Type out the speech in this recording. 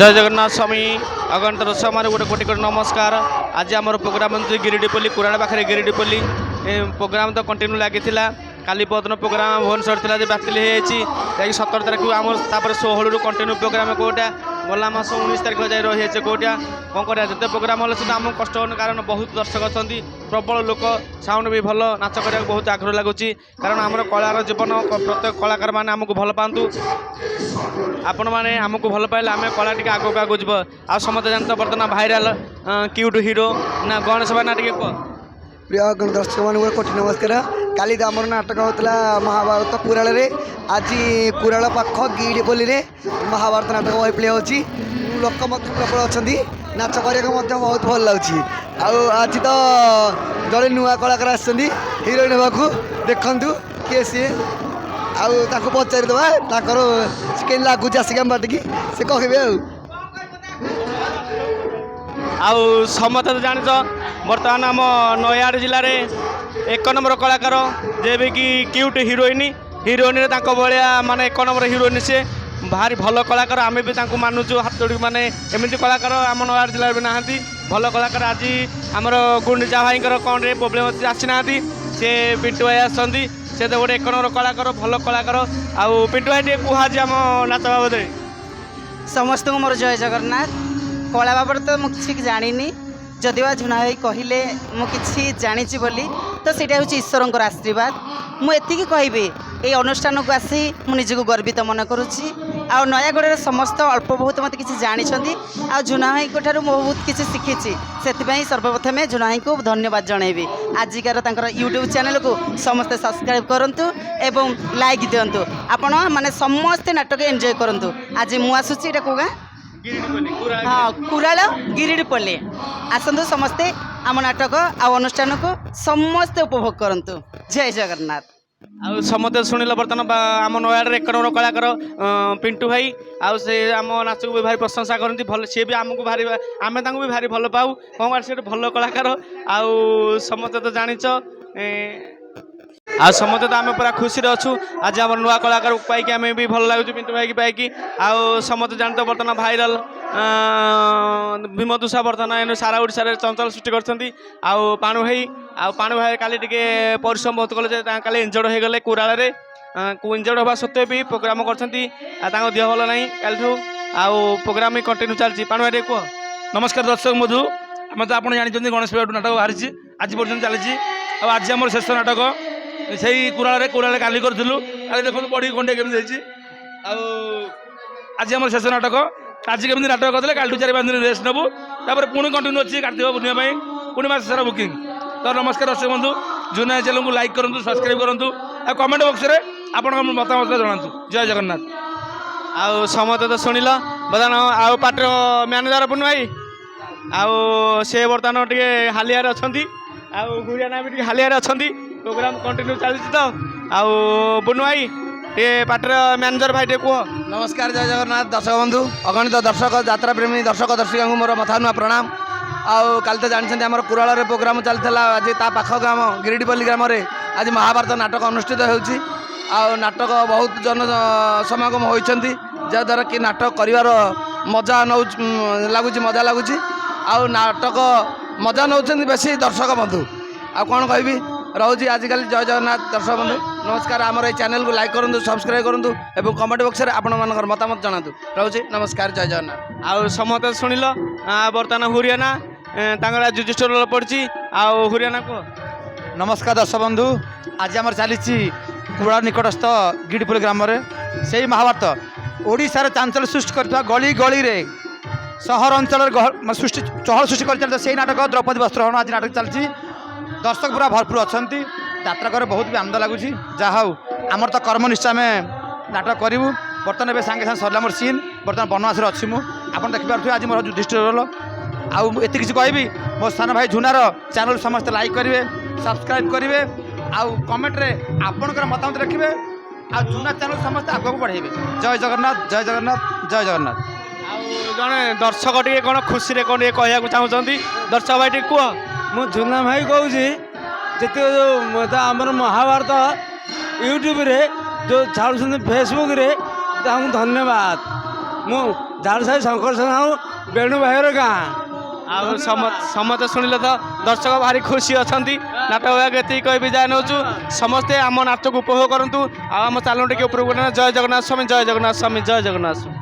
জয় জগন্নাথ স্বামী ଅଗଣିତ ରୋଷକ ମାନେ ଗୋଟେ କୋଟି କୋଟି ନମସ୍କାର ଆଜି ଆମର ପ୍ରୋଗ୍ରାମ ହେଉଛି ଗିରିଡ଼ିପଲ୍ଲୀ କୋରାଡ଼ ପାଖରେ ଗିରିଡ଼ିପଲ୍ଲୀ ପ୍ରୋଗ୍ରାମ ତ କଣ୍ଟିନ୍ୟୁ ଲାଗିଥିଲା କାଲି ପରଦିନ ପ୍ରୋଗ୍ରାମ ଭୁବନେଶ୍ୱର ଥିଲା ଯେ ବାତିଲ ହୋଇଯାଇଛି ଯାଇକି ସତର ତାରିଖକୁ ଆମର ତାପରେ ଷୋହଳରୁ କଣ୍ଟିନ୍ୟୁ ପ୍ରୋଗ୍ରାମ କେଉଁଟା ଗଲା ମାସ ଉଣେଇଶ ତାରିଖ ଯାଇ ରହିଅଛି କେଉଁଟା କ'ଣ କରିବା ଯେତେ ପ୍ରୋଗ୍ରାମ୍ ହେଲେ ସୁଦ୍ଧା ଆମକୁ କଷ୍ଟ ହେଉନି କାରଣ ବହୁତ ଦର୍ଶକ ଅଛନ୍ତି ପ୍ରବଳ ଲୋକ ସାଉଣ୍ଡ ବି ଭଲ ନାଚ କରିବାକୁ ବହୁତ ଆଗ୍ରହ ଲାଗୁଛି କାରଣ ଆମର କଳାର ଜୀବନ ପ୍ରତ୍ୟେକ କଳାକାରମାନେ ଆମକୁ ଭଲ ପାଆନ୍ତୁ ଆପଣମାନେ ଆମକୁ ଭଲ ପାଇଲେ ଆମେ କଳା ଟିକେ ଆଗକୁ ଆଗକୁ ଯିବ ଆଉ ସମସ୍ତେ ଜାଣିତ ବର୍ତ୍ତମାନ ଭାଇରାଲ କ୍ୟୁଟ୍ ହିରୋ ନା ଗଣେଶ ଭାଇ ନା ଟିକେ କୁହ ପ୍ରିୟ ଦର୍ଶକମାନଙ୍କୁ କୋଟି ନମସ୍କାର କାଲି ତ ଆମର ନାଟକ ହେଉଥିଲା ମହାଭାରତ କୁରାଳରେ ଆଜି କୁରାଳ ପାଖ ଗିଡ଼ି ପୋଲିରେ ମହାଭାରତ ନାଟକ ବହିପ୍ଲେ ହେଉଛି ଲୋକ ମଧ୍ୟ ପ୍ରବଳ ଅଛନ୍ତି ନାଚ କରିବାକୁ ମଧ୍ୟ ବହୁତ ଭଲ ଲାଗୁଛି ଆଉ ଆଜି ତ ଜଣେ ନୂଆ କଳାକାର ଆସିଛନ୍ତି ହିରୋଇନ୍ ହେବାକୁ ଦେଖନ୍ତୁ କିଏ ସିଏ ଆଉ ତାକୁ ପଚାରିଦେବା ତାଙ୍କର କେମିତି ଲାଗୁଛି ଆସିକି ଆମ ବାଟିକି ସେ କହିବେ ଆଉ ଆଉ ସମସ୍ତେ ତ ଜାଣିଛ ବର୍ତ୍ତମାନ ଆମ ନୟାଗଡ଼ ଜିଲ୍ଲାରେ ଏକ ନମ୍ବର କଳାକାର ଯେବେକି କ୍ୟୁଟ୍ ହିରୋଇନ୍ ହିରୋଇନ୍ରେ ତାଙ୍କ ଭଳିଆ ମାନେ ଏକ ନମ୍ବର ହିରୋଇନ୍ ସିଏ ଭାରି ଭଲ କଳାକାର ଆମେ ବି ତାଙ୍କୁ ମାନୁଛୁ ହାତୋଡ଼ି ମାନେ ଏମିତି କଳାକାର ଆମ ନୟାଗଡ଼ ଜିଲ୍ଲାରେ ବି ନାହାନ୍ତି ଭଲ କଳାକାର ଆଜି ଆମର ଗୁଣ୍ଡିଚା ଭାଇଙ୍କର କ'ଣରେ ପ୍ରୋବ୍ଲେମ୍ ଅଛି ଆସିନାହାନ୍ତି ସେ ପିଣ୍ଟୁ ଭାଇ ଆସିଛନ୍ତି ସେ ତ ଗୋଟେ ଏକ ନମ୍ବର କଳାକାର ଭଲ କଳାକାର ଆଉ ପିଣ୍ଟୁ ଭାଇ ଟିକେ କୁହାଛି ଆମ ନାଚ ବାବଦରେ ସମସ୍ତଙ୍କୁ ମୋର ଜୟ ଜଗନ୍ନାଥ କଳା ବାବଦରେ ତ ମୁଁ କିଛି ଜାଣିନି ଯଦିବା ଝୁଣା ଭାଇ କହିଲେ ମୁଁ କିଛି ଜାଣିଛି ବୋଲି ତ ସେଇଟା ହେଉଛି ଈଶ୍ୱରଙ୍କର ଆଶୀର୍ବାଦ ମୁଁ ଏତିକି କହିବି এই অনুষ্ঠানকু আসি মু নিজকে গর্বিত মনে করুছি আয়াগড়ের সমস্ত অল্প বহুত মতো কিছু জাঁচান আুনাভাইঠার মু বহুত কিছু শিখিছি সেপাই সর্বপ্রথমে জুনাভাইকে ধন্যবাদ জনাইবি আজিকার তাঁর ইউট্যুব চ্যানেলকু সমস্তে সবসক্রাইব করতু এবং লাইক দিও আপন মানে সমস্তে নাটক এনজয় করতু আজ মু আসুছি এটা কেউ গাঁ হ্যাঁ কুরাল গিরিডিপল্লী আসন্তু সমস্তে ଆମ ନାଟକ ଆଉ ଅନୁଷ୍ଠାନକୁ ସମସ୍ତେ ଉପଭୋଗ କରନ୍ତୁ ଜୟ ଜଗନ୍ନାଥ ଆଉ ସମସ୍ତେ ଶୁଣିଲେ ବର୍ତ୍ତମାନ ଆମ ନୟାଗଡ଼ରେ ଏକ ନମ୍ବର କଳାକାର ପିଣ୍ଟୁ ଭାଇ ଆଉ ସେ ଆମ ନାଚକୁ ବି ଭାରି ପ୍ରଶଂସା କରନ୍ତି ଭଲ ସିଏ ବି ଆମକୁ ଭାରି ଆମେ ତାଙ୍କୁ ବି ଭାରି ଭଲ ପାଉ କ'ଣ ସେଠି ଭଲ କଳାକାର ଆଉ ସମସ୍ତେ ତ ଜାଣିଛ ଆଉ ସମସ୍ତେ ତ ଆମେ ପୁରା ଖୁସିରେ ଅଛୁ ଆଜି ଆମର ନୂଆ କଳାକାର ପାଇକି ଆମେ ବି ଭଲ ଲାଗୁଛୁ ପିଣ୍ଟୁ ଭାଇକି ପାଇକି ଆଉ ସମସ୍ତେ ଜାଣିତ ବର୍ତ୍ତମାନ ଭାଇରାଲ ଭୀମଦୁଷା ବର୍ତ୍ତମାନ ସାରା ଓଡ଼ିଶାରେ ଚଞ୍ଚଳ ସୃଷ୍ଟି କରିଛନ୍ତି ଆଉ ପାଣୁ ଭାଇ ଆଉ ପାଣୁ ଭାଇ କାଲି ଟିକେ ପରିଶ୍ରମ ବହୁତ କଲେ ଯେ ତାଙ୍କ କାଲି ଇଞ୍ଜର୍ଡ଼ ହୋଇଗଲେ କୁରାଳରେ ଇଞ୍ଜର୍ଡ଼ ହେବା ସତ୍ତ୍ୱେ ବି ପ୍ରୋଗ୍ରାମ କରିଛନ୍ତି ଆଉ ତାଙ୍କ ଦେହ ଭଲ ନାହିଁ କାଲିଠୁ ଆଉ ପ୍ରୋଗ୍ରାମ ବି କଣ୍ଟିନ୍ୟୁ ଚାଲିଛି ପାଣୁ ଭାଇ ଟିକେ କୁହ ନମସ୍କାର ଦର୍ଶକ ବନ୍ଧୁ ଆମେ ତ ଆପଣ ଜାଣିଛନ୍ତି ଗଣେଶ ନାଟକ ବାହାରିଛି ଆଜି ପର୍ଯ୍ୟନ୍ତ ଚାଲିଛି ଆଉ ଆଜି ଆମର ଶେଷ ନାଟକ ସେଇ କୁରାଳରେ କୁରାଳରେ କାଲି କରୁଥିଲୁ କାଲି ଦେଖନ୍ତୁ ବଢ଼ି ଖଣ୍ଡିଆ କେମିତି ହେଇଛି ଆଉ ଆଜି ଆମର ଶେଷ ନାଟକ ଆଜି କେମିତି ନାଟକ କରିଥିଲେ କାଲିଠୁ ଚାରି ପାଞ୍ଚ ଦିନ ରେଷ୍ଟ ନେବୁ ତାପରେ ପୁଣି କଣ୍ଟିନ୍ୟୁ ଅଛି କାର୍ତ୍ତିକ ପୂର୍ଣ୍ଣିମା ପାଇଁ ପୁଣି ମାସ ସାରା ବୁକିଂ ତ ନମସ୍କାର ଦର୍ଶକ ବନ୍ଧୁ ଜୁନିଆ ଚ୍ୟାନେଲକୁ ଲାଇକ୍ କରନ୍ତୁ ସବସ୍କ୍ରାଇବ କରନ୍ତୁ ଆଉ କମେଣ୍ଟ ବକ୍ସରେ ଆପଣଙ୍କ ମତାମତ ଜଣାନ୍ତୁ ଜୟ ଜଗନ୍ନାଥ ଆଉ ସମସ୍ତେ ତ ଶୁଣିଲ ବର୍ତ୍ତମାନ ଆଉ ପାଟିର ମ୍ୟାନେଜର ପୂର୍ଣ୍ଣ ଭାଇ ଆଉ ସେ ବର୍ତ୍ତମାନ ଟିକେ ହାଲିଆରେ ଅଛନ୍ତି ଆଉ ଗୁରିଆନା ବି ଟିକେ ହାଲିଆରେ ଅଛନ୍ତି ପ୍ରୋଗ୍ରାମ କଣ୍ଟିନ୍ୟୁ ଚାଲିଛି ତ ଆଉ ବୁନୁ ଭାଇ ଟିକେ ପାଟିର ମ୍ୟାନେଜର ଭାଇ ଟିକେ କୁହ ନମସ୍କାର ଜୟ ଜଗନ୍ନାଥ ଦର୍ଶକ ବନ୍ଧୁ ଅଗଣିତ ଦର୍ଶକ ଯାତ୍ରା ପ୍ରେମୀ ଦର୍ଶକ ଦର୍ଶିକାଙ୍କୁ ମୋର ମଥାନୁଆ ପ୍ରଣାମ ଆଉ କାଲି ତ ଜାଣିଛନ୍ତି ଆମର କୁରାଳରେ ପ୍ରୋଗ୍ରାମ ଚାଲିଥିଲା ଆଜି ତା ପାଖ ଗ୍ରାମ ଗିରିଡ଼ିପଲ୍ଲୀ ଗ୍ରାମରେ ଆଜି ମହାଭାରତ ନାଟକ ଅନୁଷ୍ଠିତ ହେଉଛି ଆଉ ନାଟକ ବହୁତ ଜନ ସମାଗମ ହୋଇଛନ୍ତି ଯାହାଦ୍ୱାରା କି ନାଟକ କରିବାର ମଜା ନେଉ ଲାଗୁଛି ମଜା ଲାଗୁଛି ଆଉ ନାଟକ ମଜା ନେଉଛନ୍ତି ବେଶୀ ଦର୍ଶକ ବନ୍ଧୁ ଆଉ କ'ଣ କହିବି রহুছি আজিকাল জয় জগন্নাথ দর্শক বন্ধু নমস্কার আমার এই চ্যানেলকে লাইক করুন সবসক্রাইব করুন এবং কমেন্ট বক্সরে আপনার মতামত জনাতু রহুছি নমস্কার জয় জগন্নাথ আর সমস্ত শুণিল বর্তমান হুরিয়ানা তাঙ্কর যুধিষ্ঠর পড়ছি আউ হুরিয়ানা কো নমস্কার দর্শক বন্ধু আজ আমার চালিছি কুড়া নিকটস্থ গিডিপুর গ্রামরে সেই মহাভারত ওড়িশার চাঞ্চল সৃষ্টি করা গলি গলিরে সহর অঞ্চলের সৃষ্টি চহল সৃষ্টি করে সেই নাটক দ্রৌপদী বস্ত্রহরণ আজ নাটক চলছে দর্শক পুরা ভরপুর অনেক যাত্রা করে বহুত বি আনন্দ লাগুছি যা হোক আমার তো কর্ম নিশ্চয় আমি নাটক করবু বর্তমানে এবার সাংে সাংে সরলা মোর সিন বর্তমান বনবাসে অছি মু আপনার দেখিপারে আজ মোর যুধিষ্ঠির রোল আউ এত কিছু কবি মো সান ভাই ঝুনার চ্যানেল সমস্তে লাইক করবে সবসক্রাইব করবে আউ কমেন্টরে আপনার মতামত রাখবে আর ঝুনা চ্যানেল সমস্তে আগুক বড়াইবে জয় জগন্নাথ জয় জগন্নাথ জয় জগন্নাথ আউ জন দর্শক টিকে কোণ খুশি কোণ ইয়ে কহা চাহুমান দর্শক ভাই টিকে কুহ ମୁଁ ଝୁନା ଭାଇ କହୁଛି ଯେତେ ଆମର ମହାଭାରତ ୟୁଟ୍ୟୁବରେ ଯେଉଁ ଛାଡ଼ୁଛନ୍ତି ଫେସବୁକ୍ରେ ତାଙ୍କୁ ଧନ୍ୟବାଦ ମୁଁ ଝାଡ଼ସାହି ଶଙ୍କର ସାହୁ ବେଣୁ ଭାଇର ଗାଁ ଆଉ ସମସ୍ତେ ଶୁଣିଲେ ତ ଦର୍ଶକ ଭାରି ଖୁସି ଅଛନ୍ତି ନାଟକ ଏତିକି କହିବି ଯାଇ ନେଉଛୁ ସମସ୍ତେ ଆମ ନାଚକୁ ଉପଭୋଗ କରନ୍ତୁ ଆଉ ଆମ ଚାଲୁଟିକି ଉପରକୁ ଜୟ ଜଗନ୍ନାଥ ସ୍ୱାମୀ ଜୟ ଜଗନ୍ନାଥ ସ୍ୱାମୀ ଜୟ ଜଗନ୍ନାଥ ସ୍ୱାମୀ